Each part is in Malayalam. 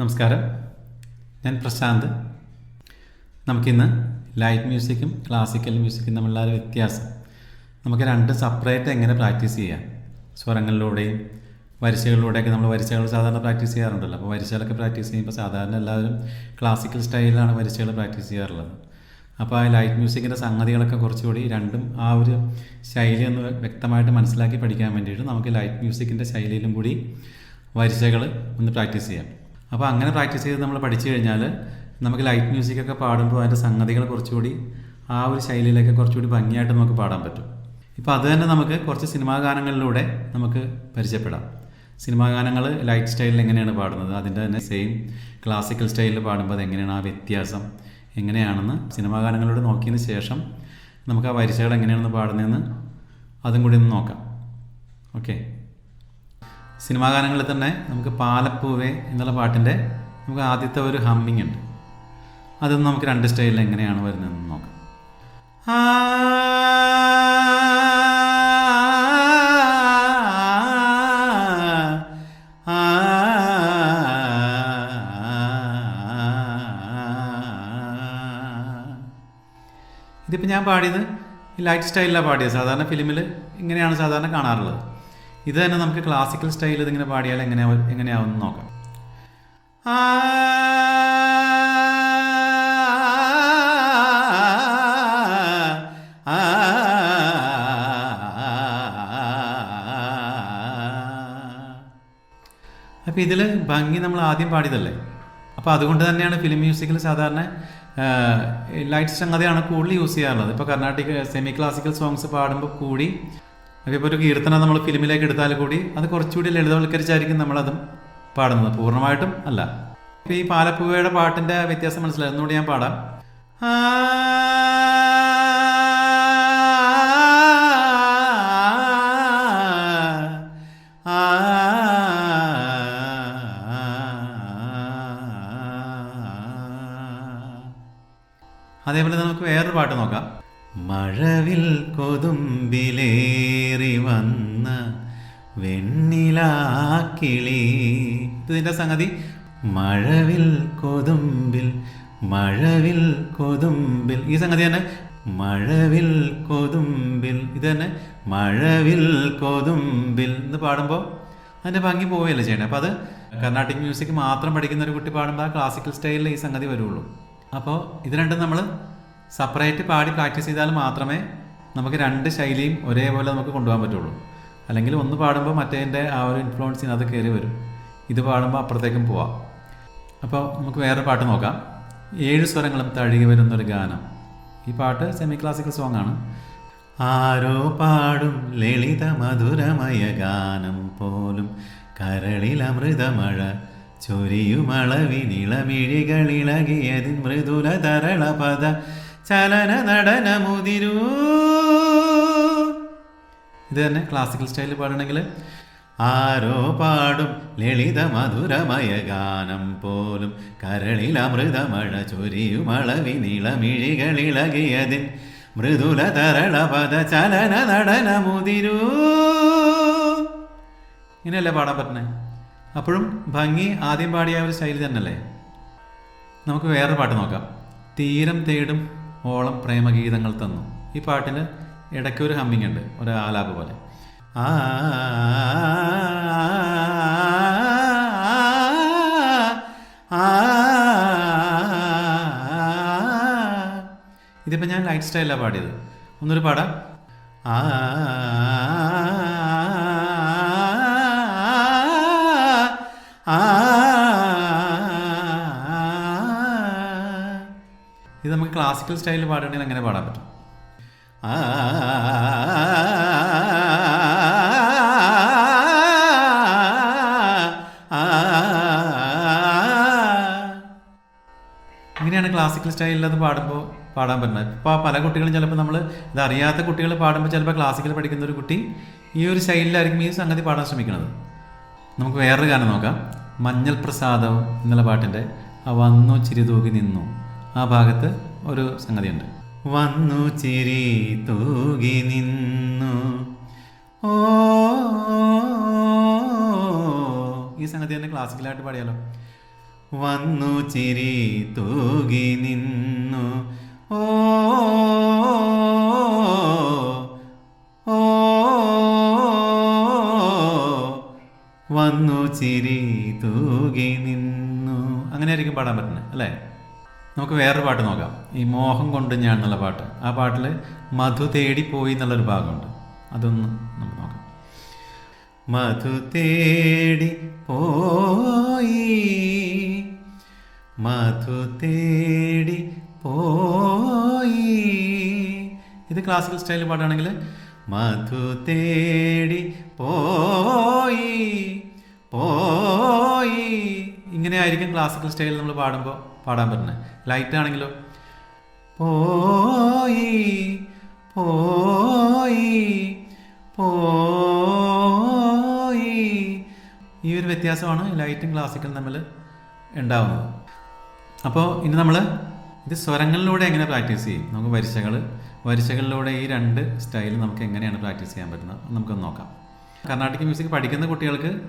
നമസ്കാരം. ഞാൻ പ്രശാന്ത്. നമുക്കിന്ന് ലൈറ്റ് മ്യൂസിക്കും ക്ലാസിക്കൽ മ്യൂസിക്കും തമ്മിലുള്ള ഒരു വ്യത്യാസം. നമുക്ക് രണ്ട് സെപ്പറേറ്റ് എങ്ങനെ പ്രാക്ടീസ് ചെയ്യാം? സ്വരങ്ങളിലൂടെയും വരിശകളിലൂടെയൊക്കെ നമ്മൾ വരിശകൾ സാധാരണ പ്രാക്ടീസ് ചെയ്യാറുണ്ടല്ലോ. അപ്പോൾ വരിശകളൊക്കെ പ്രാക്ടീസ് ചെയ്യുമ്പോൾ സാധാരണ എല്ലാവരും ക്ലാസിക്കൽ സ്റ്റൈലിലാണ് വരിശകൾ പ്രാക്ടീസ് ചെയ്യാറുള്ളത്. അപ്പോൾ ആ ലൈറ്റ് മ്യൂസിക്കിന്റെ സംഗതികളൊക്കെ കുറച്ചുകൂടി രണ്ടും ആ ഒരു ശൈലി ഒന്ന് വ്യക്തമായിട്ട് മനസ്സിലാക്കി പഠിക്കാൻ വേണ്ടിയിട്ട് നമുക്ക് ലൈറ്റ് മ്യൂസിക്കിന്റെ ശൈലിയിലും കൂടി വരിശകൾ ഒന്ന് പ്രാക്ടീസ് ചെയ്യാം. അപ്പോൾ അങ്ങനെ പ്രാക്ടീസ് ചെയ്ത് നമ്മൾ പഠിച്ചു കഴിഞ്ഞാൽ നമുക്ക് ലൈറ്റ് മ്യൂസിക്കൊക്കെ പാടുമ്പോൾ അതിന്റെ സംഗതികൾ കുറച്ചുകൂടി ആ ഒരു ശൈലിയിലൊക്കെ കുറച്ചുകൂടി ഭംഗിയായിട്ട് നമുക്ക് പാടാൻ പറ്റും. ഇപ്പോൾ അത് തന്നെ നമുക്ക് കുറച്ച് സിനിമാ ഗാനങ്ങളിലൂടെ നമുക്ക് പരിചയപ്പെടാം. സിനിമാ ഗാനങ്ങൾ ലൈറ്റ് സ്റ്റൈലിൽ എങ്ങനെയാണ് പാടുന്നത്? അതിന്റെ തന്നെ സെയിം ക്ലാസിക്കൽ സ്റ്റൈലിൽ പാടുമ്പോൾ അത് എങ്ങനെയാണ്? ആ വ്യത്യാസം എങ്ങനെയാണെന്ന് സിനിമാ ഗാനങ്ങളിലൂടെ നോക്കിയതിന് ശേഷം നമുക്ക് ആ വരിശകൾ എങ്ങനെയാണെന്ന് പാടുന്നതെന്ന് അതും കൂടി ഒന്ന് നോക്കാം. ഓക്കെ. സിനിമാ ഗാനങ്ങളിൽ തന്നെ നമുക്ക് പാലപ്പൂവേ എന്നുള്ള പാട്ടിന്റെ നമുക്ക് ആദ്യത്തെ ഒരു ഹമ്മിങ് ഉണ്ട് അതൊന്ന് നമുക്ക് രണ്ട് സ്റ്റൈലിൽ എങ്ങനെയാണ് വരുന്നതെന്ന് നോക്കാം ഇതിപ്പോൾ ഞാൻ പാടിയത് ലൈറ്റ് സ്റ്റൈലിലാണ് പാടിയത് സാധാരണ ഫിലിമിൽ ഇങ്ങനെയാണ് സാധാരണ കാണാറുള്ളത് ഇത് തന്നെ നമുക്ക് ക്ലാസിക്കൽ സ്റ്റൈലിൽ ഇതിങ്ങനെ പാടിയാൽ എങ്ങനെ എങ്ങനെയാവും നോക്കാം ആ അപ്പോൾ ഇതിൽ ഭംഗി നമ്മൾ ആദ്യം പാടിയതല്ലേ അപ്പോൾ അതുകൊണ്ട് തന്നെയാണ് ഫിലിം മ്യൂസിക്കിൽ സാധാരണ ലൈറ്റ് സംഗതിയാണ് കൂടുതൽ യൂസ് ചെയ്യാറുള്ളത് ഇപ്പോൾ കർണാട്ടിക് സെമി ക്ലാസിക്കൽ സോങ്സ് പാടുമ്പോൾ കൂടി ഇപ്പോൾ ഒരു കീർത്തനം നമ്മൾ ഫിലിമിലേക്ക് എടുത്താൽ കൂടി അത് കുറച്ചുകൂടി ലളിതവൽക്കരിച്ചായിരിക്കും നമ്മളതും പാടുന്നത് പൂർണമായിട്ടും അല്ല ഇപ്പോൾ ഈ പാലപ്പുവയുടെ പാട്ടിന്റെ വ്യത്യാസം മനസ്സിലായി ഒന്നുകൂടി ഞാൻ പാടാം അതേപോലെ നമുക്ക് വേറൊരു പാട്ട് നോക്കാം മഴവിൽ കൊതുമ്പിലേറി വന്ന വെണ്ണിലാക്കിളി ഇതിന്റെ സംഗതി? മഴവിൽ കൊതുമ്പിൽ മഴവിൽ കൊതുമ്പിൽ. ഈ സംഗതി തന്നെ മഴവിൽ കൊതുമ്പിൽ. ഇത് തന്നെ മഴവിൽ കൊതുമ്പിൽ എന്ന് പാടുമ്പോൾ അതിന്റെ ഭംഗി പോവുകയല്ലേ ചെയ്യണേ അപ്പോൾ അത് കർണാട്ടിക് മ്യൂസിക് മാത്രം പഠിക്കുന്ന ഒരു കുട്ടി പാടുമ്പോൾ ആ ക്ലാസിക്കൽ സ്റ്റൈലിൽ ഈ സംഗതി വരുള്ളൂ. അപ്പോൾ ഇത് രണ്ടും നമ്മൾ സെപ്പറേറ്റ് പാടി പ്രാക്ടീസ് ചെയ്താൽ മാത്രമേ നമുക്ക് രണ്ട് ശൈലിയും ഒരേപോലെ നമുക്ക് കൊണ്ടുപോകാൻ പറ്റുള്ളൂ. അല്ലെങ്കിൽ ഒന്ന് പാടുമ്പോൾ മറ്റേതിന്റെ ആ ഒരു ഇൻഫ്ലുവൻസിന് അത് കയറി വരും. ഇത് പാടുമ്പോൾ അപ്പുറത്തേക്കും പോവാം. അപ്പോൾ നമുക്ക് വേറെ പാട്ട് നോക്കാം. ഏഴ് സ്വരങ്ങളും തഴുകി വരുന്നൊരു ഗാനം. ഈ പാട്ട് സെമി ക്ലാസിക്കൽ സോങ് ആണ്. ആരോ പാടും ലളിത മധുരമയ ഗാനം പോലും കരളിലമൃതമഴ ചൊരിയുമളവിനിളമിഴികളിളകിയതിൻ മൃദുല തരള പദ ചലന നടനമുതിരൂ. ഇത് തന്നെ ക്ലാസിക്കൽ സ്റ്റൈലിൽ പാടണമെങ്കിൽ ആരോ പാടും ലളിത മധുരമയ ഗാനം പോലും. കരളിൽ അമൃതമഴ കരളിലമൃതമഴ ചൊരിയുമളവിനിളമിഴികളിളകിയതിൻ മൃദുല തരള പദ ചലന നടനമുതിരൂ. ഇങ്ങനെയല്ലേ പാടാൻ പറ്റണേ? അപ്പോഴും ഭംഗി ആദ്യം പാടിയ ഒരു ശൈലി തന്നെയല്ലേ? നമുക്ക് വേറെ പാട്ട് നോക്കാം. തീരം തേടും ഓളം പ്രേമഗീതങ്ങൾ തന്നു ഈ പാട്ടിന് ഇടയ്ക്ക് ഒരു ഹമ്മിങ് ഉണ്ട് ഒരു ആലാപ് പോലെ ആ ഇതിപ്പോൾ ഞാൻ ലൈറ്റ് സ്റ്റൈലാണ് പാടിയത് ഒന്നൊരു പാടാം ആ ക്ലാസിക്കൽ സ്റ്റൈലിൽ പാടുകയാണെങ്കിൽ അങ്ങനെ പാടാൻ പറ്റും ആ ഇങ്ങനെയാണ് ക്ലാസിക്കൽ സ്റ്റൈലിൽ അത് പാടുമ്പോൾ പാടാൻ പറ്റുന്നത് ഇപ്പോൾ പല കുട്ടികളും ചിലപ്പോൾ നമ്മൾ ഇത് അറിയാത്ത കുട്ടികൾ പാടുമ്പോൾ ചിലപ്പോൾ ക്ലാസിക്കൽ പഠിക്കുന്ന ഒരു കുട്ടി ഈ ഒരു ശൈലിയിലായിരിക്കും ഈ സംഗതി പാടാൻ ശ്രമിക്കുന്നത് നമുക്ക് വേറൊരു ഗാനം നോക്കാം മഞ്ഞൾ പ്രസാദം എന്നുള്ള പാട്ടിന്റെ ആ വന്നു ചിരി തൂകി നിന്നു ആ ഭാഗത്ത് ഒരു സംഗതിയുണ്ട്. വന്നു ചിരി തൂകി നിന്നു. ഓ ഈ സംഗതി തന്നെ ക്ലാസിക്കലായിട്ട് പാടിയാലോ? വന്നു ചിരി തൂകി നിന്നു. ഓ വന്നു ചിരി തൂകി നിന്നു. അങ്ങനെയായിരിക്കും പാടാൻ പറ്റുന്നത് അല്ലേ? നമുക്ക് വേറൊരു പാട്ട് നോക്കാം. ഈ മോഹം കൊണ്ട് ഞാൻ എന്നുള്ള പാട്ട്. ആ പാട്ടിൽ മധു തേടി പോയി എന്നുള്ളൊരു ഭാഗമുണ്ട്. അതൊന്ന് നമുക്ക് നോക്കാം. മധു തേടി പോയി. മധു തേടി പോയി. ഇത് ക്ലാസിക്കൽ സ്റ്റൈലിൽ പാട്ടാണെങ്കിൽ മധു തേടി പോയി പോയി. ഇങ്ങനെ ആയിരിക്കും ക്ലാസിക്കൽ സ്റ്റൈലിൽ നമ്മൾ പാടുമ്പോൾ പാടാൻ പറ്റുന്നത്. ലൈറ്റ് ആണെങ്കിലോ? പോയി പോയി പോയി. ഈ ഒരു വ്യത്യാസമാണ് ലൈറ്റും ക്ലാസിക്കലും തമ്മിൽ ഉണ്ടാവുന്നത്. അപ്പോൾ ഇനി നമ്മൾ ഇത് സ്വരങ്ങളിലൂടെ എങ്ങനെ പ്രാക്ടീസ് ചെയ്യും? നമുക്ക് വരിശകൾ വരിശകളിലൂടെ ഈ രണ്ട് സ്റ്റൈൽ നമുക്ക് എങ്ങനെയാണ് പ്രാക്ടീസ് ചെയ്യാൻ പറ്റുന്നത്? നമുക്കൊന്ന് നോക്കാം. കർണാട്ടിക് മ്യൂസിക് പഠിക്കുന്ന കുട്ടികൾക്ക്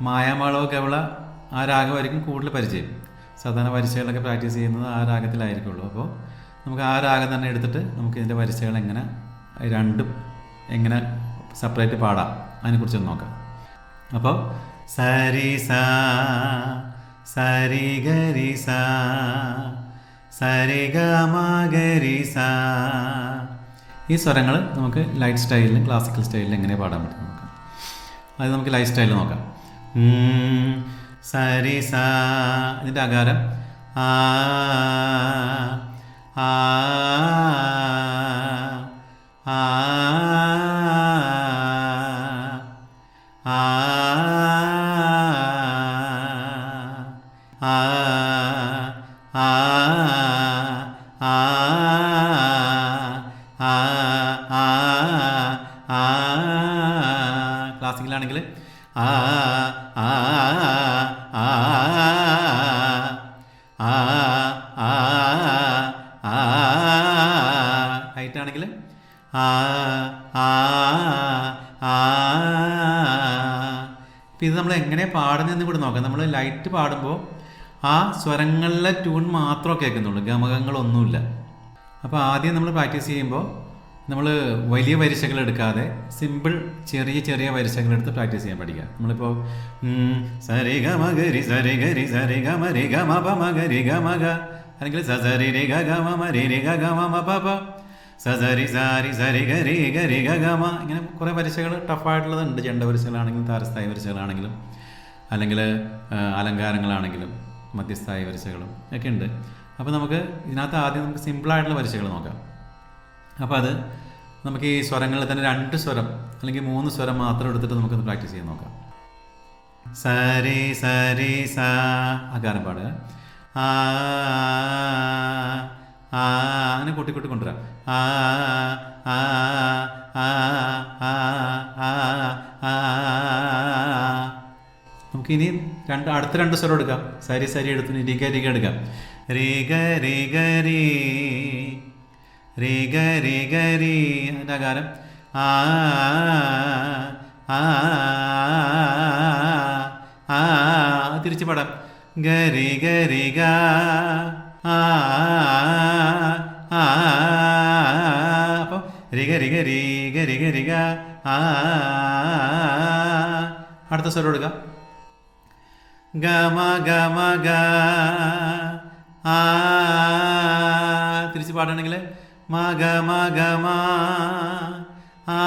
മായാമാളോ കേവള ആ രാഗമായിരിക്കും കൂടുതൽ പരിചയം. സാധാരണ വരിശകളൊക്കെ പ്രാക്ടീസ് ചെയ്യുന്നത് ആ രാഗത്തിലായിരിക്കുള്ളൂ. അപ്പോൾ നമുക്ക് ആ രാഗം തന്നെ എടുത്തിട്ട് നമുക്ക് ഇതിന്റെ വരിശകൾ എങ്ങനെ രണ്ടും എങ്ങനെ സെപ്പറേറ്റ് പാടാം. അതിനെക്കുറിച്ചൊന്ന് നോക്കാം. അപ്പോൾ സരി സരി ഗരി സരി ഗരി ഈ സ്വരങ്ങൾ നമുക്ക് ലൈറ്റ് സ്റ്റൈലിലും ക്ലാസിക്കൽ സ്റ്റൈലിലും എങ്ങനെ പാടാൻ പറ്റും നോക്കാം. അത് നമുക്ക് ലൈറ്റ് സ്റ്റൈലിൽ നോക്കാം. സരി ഇതിന്റെ ആകാരം ആ ആ ആ ക്ലാസിക്കലാണെങ്കിൽ ആ എങ്ങനെ പാടുന്നതെന്ന് കൂടെ നോക്കാം. നമ്മൾ ലൈറ്റ് പാടുമ്പോൾ ആ സ്വരങ്ങളിലെ ട്യൂൺ മാത്രമേ കേൾക്കുന്നുള്ളൂ. ഗമകങ്ങളൊന്നുമില്ല. അപ്പോൾ ആദ്യം നമ്മൾ പ്രാക്ടീസ് ചെയ്യുമ്പോൾ നമ്മൾ വലിയ വരിശകൾ എടുക്കാതെ സിമ്പിൾ ചെറിയ ചെറിയ വരിശകൾ എടുത്ത് പ്രാക്ടീസ് ചെയ്യാൻ പഠിക്കുക. നമ്മളിപ്പോൾ സരി ഗമ ഗരി സരി ഗരി സരി ഗമ രി ഗമ പമ ഗരി ഗമ ഗ അല്ലെങ്കിൽ സ സരി രി ഗ ഗമ രി ഗ ഗമ പ. സരി സാരി സരി ഗരി ഗരി ഗമ ഇങ്ങനെ കുറേ വരിശകൾ ടഫായിട്ടുള്ളതുണ്ട് ചെണ്ട പരിശകളാണെങ്കിലും താരസ്ഥായി പരിശകളാണെങ്കിലും അല്ലെങ്കിൽ അലങ്കാരങ്ങളാണെങ്കിലും മധ്യസ്ഥായി പരിശകളും ഒക്കെ ഉണ്ട്. അപ്പോൾ നമുക്ക് ഇതിനകത്ത് ആദ്യം നമുക്ക് സിമ്പിളായിട്ടുള്ള വരിശകൾ നോക്കാം. അപ്പോൾ അത് നമുക്ക് ഈ സ്വരങ്ങളിൽ തന്നെ രണ്ട് സ്വരം അല്ലെങ്കിൽ മൂന്ന് സ്വരം മാത്രം എടുത്തിട്ട് നമുക്കൊന്ന് പ്രാക്ടീസ് ചെയ്യാൻ നോക്കാം. സരി സരി സ അകാരം പാടുക. ആ അങ്ങനെ കൂട്ടി കൂട്ടി കൊണ്ടുവരാം. ആ ആ ആ ആ ആ നമുക്കിനി രണ്ട് അടുത്ത രണ്ട് സ്വരം എടുക്കാം. സരി സരി എടുത്ത് രീക രീക എടുക്കാം. രിഗ രിഗ രീ. ആ രിഗ രീ. അതിന്റെ ആകാരം ആ ആ ആ തിരിച്ച് പാടാം. ഗരി ഗരി ഗ ആ ആ. രിഗ രിഗ രീ രിഗ ഗരി ആ അടുത്ത സ്വരം എടുക്കാം. ഗമ ഗമ ഗ ആ. തിരിച്ച് പാടണമെങ്കിൽ മ ഗമ ഗമ ആ.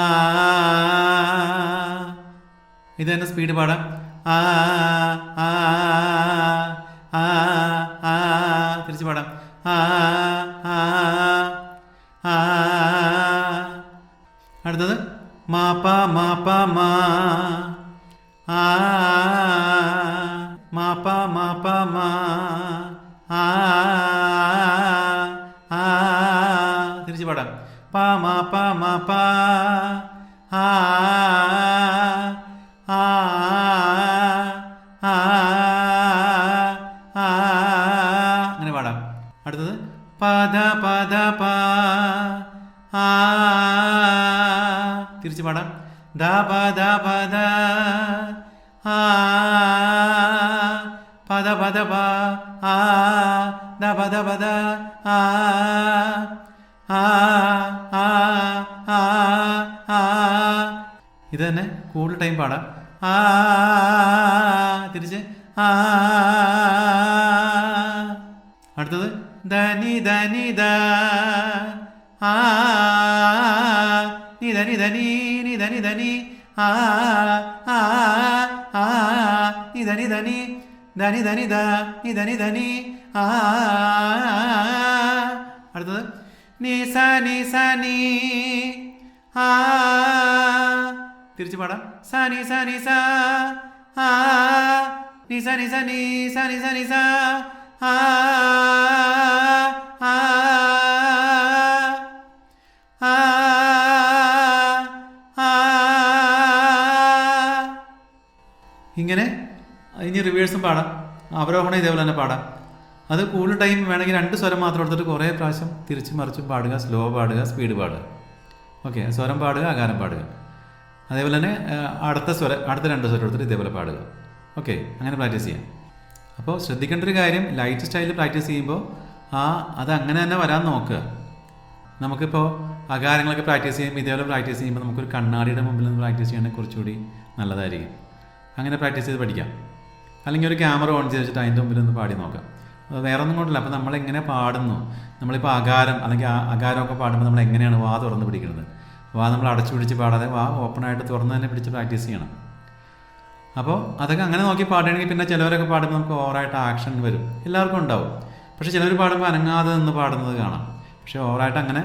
ഇത് തന്നെ സ്പീഡ് പാടാം. ആ ആ ആ. മാപ്പ പ മ. ആ മ പ മ പ മ. ആ ആ തിരിച്ചു പാടാം. പ മ പ മ പ த ப த ப த ஆ பத பத ப ஆ ആ ആ ആ ആ ഇത് തന്നെ കൂടുതൽ ടൈം പാടാം ആ തിരിച്ച് ആ അടുത്തത് ധനി ധനി ദ ആ നി ധനി നി ധനി ധനി ആ ആ ആ നി ധനി ധനി ധനി ധനി ദ നി ധനി ധനി ആ അടുത്തത് നി സ നി സ നി ആ തിരിച്ചു പാടാം സ നി സ നി സ ആ നി സ നി സ നി സ നി സ നി ഇനി റിവേഴ്സും പാടാം. അവരോഹണം ഇതേപോലെ തന്നെ പാടാം. അത് കൂടുതൽ ടൈം വേണമെങ്കിൽ രണ്ട് സ്വരം മാത്രം എടുത്തിട്ട് കുറേ പ്രാവശ്യം തിരിച്ചും മറിച്ചും പാടുക സ്ലോ പാടുക സ്പീഡ് പാടുക. ഓക്കെ സ്വരം പാടുക ആകാരം പാടുക. അതേപോലെ തന്നെ അടുത്ത സ്വരം അടുത്ത രണ്ട് സ്വരം എടുത്തിട്ട് ഇതേപോലെ പാടുക. ഓക്കെ അങ്ങനെ പ്രാക്ടീസ് ചെയ്യാം. അപ്പോൾ ശ്രദ്ധിക്കേണ്ട ഒരു കാര്യം ലൈറ്റ് സ്റ്റൈലിൽ പ്രാക്ടീസ് ചെയ്യുമ്പോൾ ആ അത് അങ്ങനെ തന്നെ വരാൻ നോക്കുക. നമുക്കിപ്പോൾ അകാരങ്ങളൊക്കെ പ്രാക്ടീസ് ചെയ്യുമ്പോൾ ഇതേപോലെ പ്രാക്ടീസ് ചെയ്യുമ്പോൾ നമുക്കൊരു കണ്ണാടിയുടെ മുമ്പിൽ നിന്ന് പ്രാക്ടീസ് ചെയ്യണമെങ്കിൽ കുറച്ചുകൂടി നല്ലതായിരിക്കും. അങ്ങനെ പ്രാക്ടീസ് ചെയ്ത് പഠിക്കാം. അല്ലെങ്കിൽ ഒരു ക്യാമറ ഓൺ ചെയ്ത് വെച്ചിട്ട് അതിന്റെ മുമ്പിൽ ഒന്ന് പാടി നോക്കാം. അത് വേറെ ഒന്നും കൊണ്ടല്ല. അപ്പോൾ നമ്മളെങ്ങനെ പാടുന്നു? നമ്മളിപ്പോൾ അകാരം അല്ലെങ്കിൽ അകാരമൊക്കെ പാടുമ്പോൾ നമ്മൾ എങ്ങനെയാണ് വാ തുറന്ന് പിടിക്കുന്നത്? വാ നമ്മൾ അടച്ചു പിടിച്ച് പാടാതെ വാ ഓപ്പണായിട്ട് തുറന്ന് തന്നെ പിടിച്ച് പ്രാക്ടീസ് ചെയ്യണം. അപ്പോൾ അതൊക്കെ അങ്ങനെ നോക്കി പാടുകയാണെങ്കിൽ പിന്നെ ചിലവരൊക്കെ പാടുമ്പോൾ നമുക്ക് ഓവറായിട്ട് ആക്ഷൻ വരും. എല്ലാവർക്കും ഉണ്ടാവും. പക്ഷേ ചിലർ പാടുമ്പോൾ അനങ്ങാതെ നിന്ന് പാടുന്നത് കാണാം. പക്ഷേ ഓവറായിട്ട് അങ്ങനെ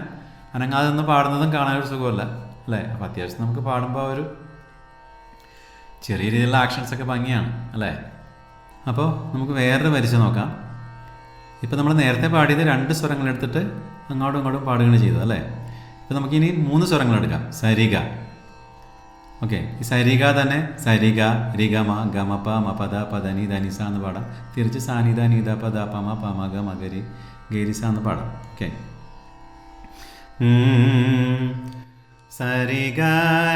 അനങ്ങാതെ നിന്ന് പാടുന്നതും കാണാൻ ഒരു സുഖമല്ല അല്ലേ? അപ്പോൾ അത്യാവശ്യം നമുക്ക് പാടുമ്പോൾ ഒരു ചെറിയ രീതിയിലുള്ള ആക്ഷൻസൊക്കെ ഭംഗിയാണ് അല്ലേ? അപ്പോൾ നമുക്ക് വേറൊരു വരച്ച് നോക്കാം. ഇപ്പോൾ നമ്മൾ നേരത്തെ പാടിയത് രണ്ട് സ്വരങ്ങൾ എടുത്തിട്ട് അങ്ങോട്ടും ഇങ്ങോട്ടും പാടുകയാണ് ചെയ്തത് അല്ലേ? ഇപ്പോൾ നമുക്കിനി മൂന്ന് സ്വരങ്ങൾ എടുക്കാം. സരിഗ. ഓക്കെ ഈ സരിക തന്നെ സരിക രിഗ മ ഗ മ പ മ പദ പദനി ധനിസ എന്ന് പാടാം. തിരിച്ച് സാനിത നീത പദ പ മ ഗ മകരി ഗരിസ എന്ന് പാടാം. ഓക്കെ. സരിഗ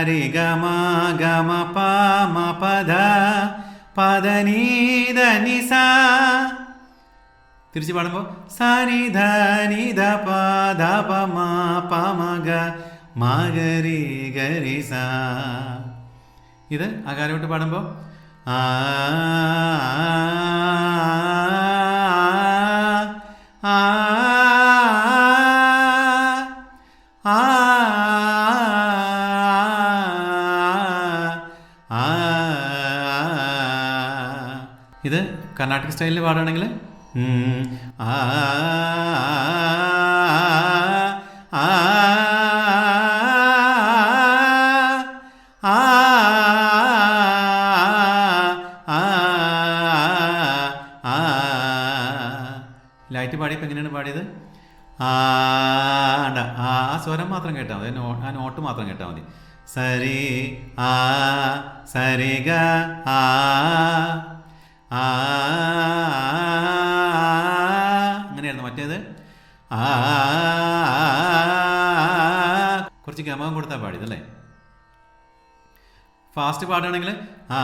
രിഗ മ ഗ മ പ മ പദ പദനി സാ തിരിച്ച് പാടുമ്പോൾ സനി ധനി ധ പ ധ പ മ പ മ ഗ മകരി ഗരി സ ഇത് അകാരമായിട്ട് പാടുമ്പോൾ ആ ആ ആ കർണാടക സ്റ്റൈലിൽ പാടുകയാണെങ്കിൽ ആ ആ ലൈറ്റ് പാടിയപ്പോൾ എങ്ങനെയാണ് പാടിയത് ആ ആ സ്വരം മാത്രം കേട്ടാൽ മതി ആ നോട്ട് മാത്രം കേട്ടാൽ മതി സരി ആ സരിഗ ആ ആ അങ്ങനെയായിരുന്നു മറ്റേത് ആ കുറച്ച് ഗമകം കൊടുത്താൽ പാടിയത് അല്ലേ ഫാസ്റ്റ് പാടുകയാണെങ്കിൽ ആ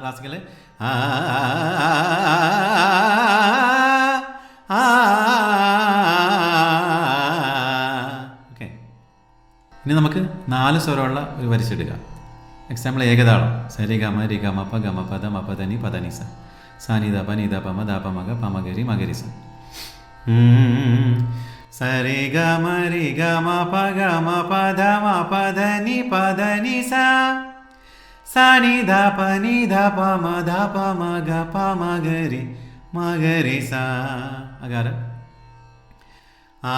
ക്ലാസിക്കൽ ആ നാല് സ്വരമുള്ള ഒരു വരിച്ചെടുക്കാം എക്സാമ്പിൾ ഏകതാളം സരി ഗമ രി ഗമ പ ഗമ പദ മ പദനി പദനി സ സാനിത പനിത പമ ദാപ മഗ പമഗരി മഗരി സ സരി ഗമ രി ഗമ പ ഗമ പദ മ പദനി പദനി സ സാനി ധ പ നി ധ പ മ ധ പ മ ഗ പ മഗരി മഗരി സ അകാരം ആ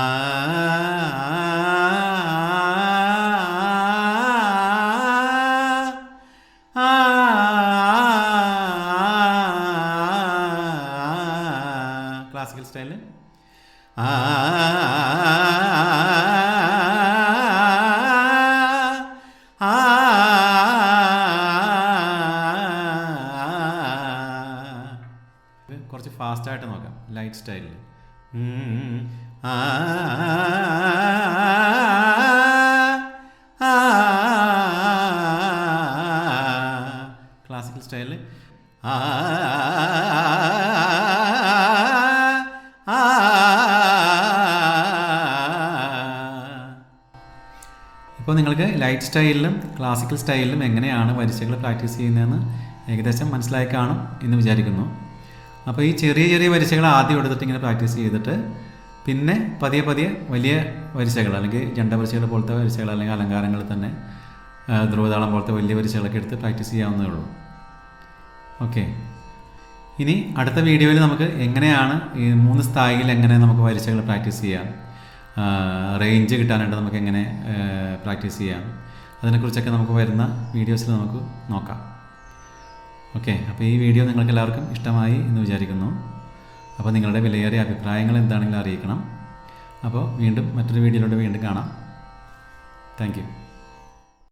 ക്ലാസിക്കൽ സ്റ്റൈലിൽ ആ കുറച്ച് ഫാസ്റ്റായിട്ട് നോക്കാം ലൈറ്റ് സ്റ്റൈലിൽ ആ ആ സ്റ്റൈലിൽ ആ നിങ്ങൾക്ക് ലൈറ്റ് സ്റ്റൈലിലും ക്ലാസിക്കൽ സ്റ്റൈലിലും എങ്ങനെയാണ് വരിശകൾ പ്രാക്ടീസ് ചെയ്യുന്നതെന്ന് ഏകദേശം മനസ്സിലായി കാണും എന്ന് വിചാരിക്കുന്നു. അപ്പോൾ ഈ ചെറിയ ചെറിയ വരിശകൾ ആദ്യം എടുത്തിട്ട് ഇങ്ങനെ പ്രാക്ടീസ് ചെയ്തിട്ട് പിന്നെ പതിയെ പതിയെ വലിയ വരിശകൾ അല്ലെങ്കിൽ ജണ്ട വരിശകൾ പോലത്തെ വരിശകൾ അല്ലെങ്കിൽ അലങ്കാരങ്ങൾ തന്നെ ധ്രുവതാളം പോലത്തെ വലിയ വരിശകളൊക്കെ എടുത്ത് പ്രാക്ടീസ് ചെയ്യാവുന്നതേ ഉള്ളൂ. ഓക്കെ ഇനി അടുത്ത വീഡിയോയിൽ നമുക്ക് എങ്ങനെയാണ് ഈ മൂന്ന് സ്ഥായിയിൽ എങ്ങനെ നമുക്ക് വരിശകൾ പ്രാക്ടീസ് ചെയ്യാം. റേഞ്ച് കിട്ടാനായിട്ട് നമുക്ക് എങ്ങനെ പ്രാക്ടീസ് ചെയ്യാം. അതിനെക്കുറിച്ചൊക്കെ നമുക്ക് വരുന്ന വീഡിയോസിൽ നമുക്ക് നോക്കാം. ഓക്കെ അപ്പോൾ ഈ വീഡിയോ നിങ്ങൾക്ക് എല്ലാവർക്കും ഇഷ്ടമായി എന്ന് വിചാരിക്കുന്നു. അപ്പോൾ നിങ്ങളുടെ വിലയേറിയ അഭിപ്രായങ്ങൾ എന്താണെങ്കിലും അറിയിക്കണം. അപ്പോൾ വീണ്ടും മറ്റൊരു വീഡിയോയിലൂടെ വീണ്ടും കാണാം. താങ്ക്